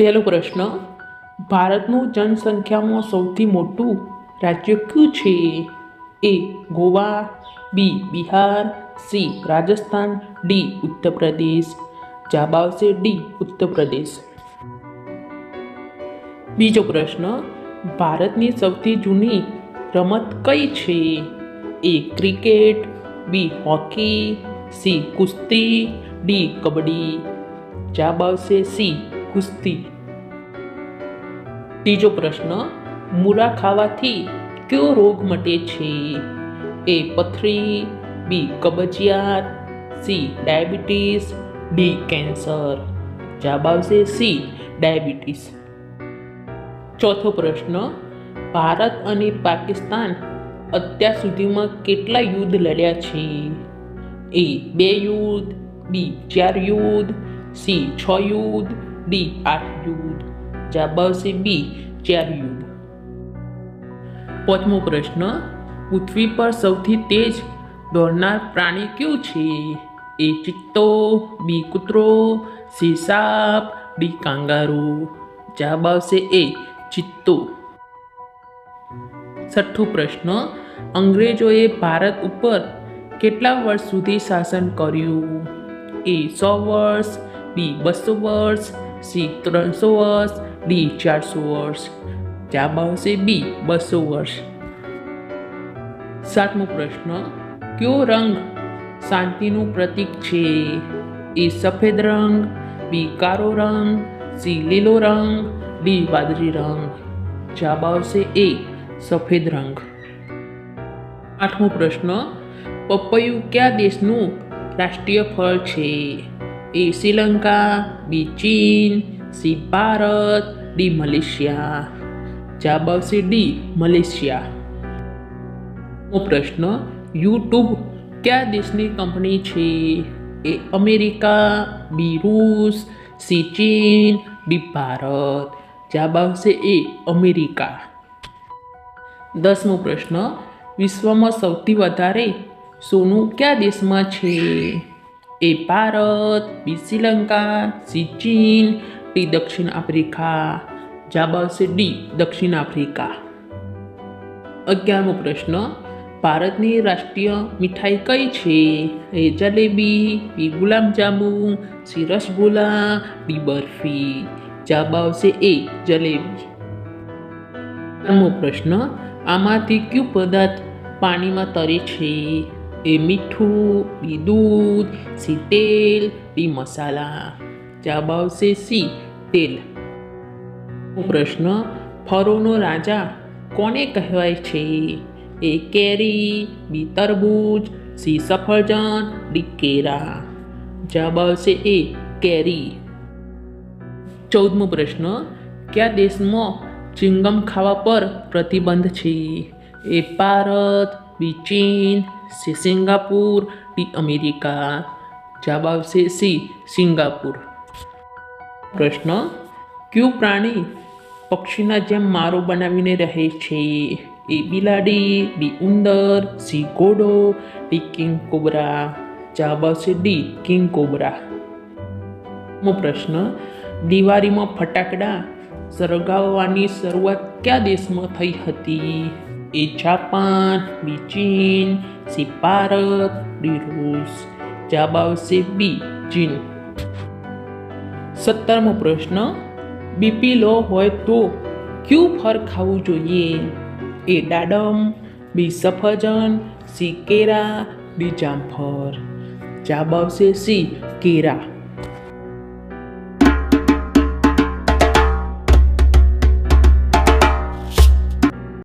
પહેલો પ્રશ્ન, ભારતનું જનસંખ્યામાં સૌથી મોટું રાજ્ય કયું છે? A, Goa, B, Bihar, C, Rajasthan, D Uttar Pradesh જવાબ આવશે ડી ઉત્તર પ્રદેશ બીજો પ્રશ્ન, ભારતની સૌથી જૂની રમત કઈ છે? A, cricket, B, hockey, C, કુસ્તી, ડી, કબડ્ડી. જવાબ આવશે સી કુસ્તી. ત્રીજો પ્રશ્ન, મૂળા ખાવાથી કયો રોગ મટે છે? એ પથરી, બી કબજિયાત સી ડાયાબિટીસ, ડી કેન્સર. જવાબ આવશે સી ડાયાબિટીસ. ચોથો પ્રશ્ન, ભારત અને પાકિસ્તાન અત્યાર સુધીમાં કેટલા યુદ્ધ લડ્યા છે? એ બે યુદ્ધ, બી ચાર યુદ્ધ, સી છ યુદ્ધ આઠ યુદ્ધ જવાબ આવશે બી, ચાર યુદ્ધ. પાંચમો પ્રશ્ન, પૃથ્વી પર સૌથી તેજ દોડનાર પ્રાણી કયું છે? એ ચિત્તો, બી કૂતરો, સી સાપ, ડી કાંગારૂ. જવાબ આવશે એ ચિત્તો. છઠ્ઠો પ્રશ્ન, અંગ્રેજોએ ભારત ઉપર કેટલા વર્ષ સુધી શાસન કર્યું? એ સો વર્ષ, બી બસો વર્ષ સી ત્રણસો વર્ષ ડી ચારસો વર્ષ જવાબ આવશે બી બસો વર્ષ સાતમો પ્રશ્ન, કયો રંગ શાંતિનું પ્રતીક છે? એ સફેદ રંગ, બી કાળો રંગ, સી લીલો રંગ, ડી વાદળી રંગ. જવાબ આવશે એ સફેદ રંગ. આઠમો પ્રશ્ન, પપૈયું કયા દેશનું રાષ્ટ્રીય ફળ છે? એ શ્રીલંકા બી ચીન સી ભારત ડી મલેશિયા જવાબ આવશે ડી મલેશિયા પ્રશ્ન યુટ્યુબ કયા દેશની કંપની છે એ અમેરિકા બી રૂસ સી ચીન ડી ભારત જવાબ આવશે એ અમેરિકા દસમો પ્રશ્ન વિશ્વમાં સૌથી વધારે સોનું કયા દેશમાં છે A Bharat B Sri Lanka C ચીન ડી દક્ષિણ આફ્રિકા જવાબ આવશે ડી, દક્ષિણ આફ્રિકા. અગિયારમો પ્રશ્ન, ભારતની રાષ્ટ્રીય મીઠાઈ કઈ છે? A jalebi B gulab jamun C rasgulla, D barfi. જવાબ આવશે એ, જલેબી. પ્રશ્ન, આમાંથી કયું પદાર્થ પાણીમાં તરે છે? એ મીઠું, બી દૂધ, સી તેલ ડી મસાલા. જવાબ આવશે સી, તેલ. પ્રશ્ન, ફરોનો રાજા કોને કહેવાય છે? એ કેરી, બી તરબૂચ, સી સફરજન, ડી કેરા. જવાબ આવશે એ, કેરી. ચૌદમો પ્રશ્ન, કયા દેશમાં ચિંગમ ખાવા પર પ્રતિબંધ છે? એ ભારત બી ચીન સી સિંગાપુર ડી અમેરિકા જવાબ આવશે સી સિંગાપુર પ્રશ્ન કયું પ્રાણી પક્ષીના જેમ મારો બનાવીને રહે છે એ બિલાડી ડી ઉંદર સી ઘોડો ડી કિંગ કોબરા જવાબ આવશે ડી કિંગ કોબરા મો પ્રશ્ન દિવાળીમાં ફટાકડા સળગાવવાની શરૂઆત કયા દેશમાં થઈ હતી A Japan, C Bharat D રૂસ જવાબ આવશે બી ચીન સત્તરમો પ્રશ્ન બીપી લો હોય તો કયું ફર ખાવું જોઈએ એ દાડમ બી સફરજન સી કેરા બી જામફળ જવાબ આવશે સી કેરા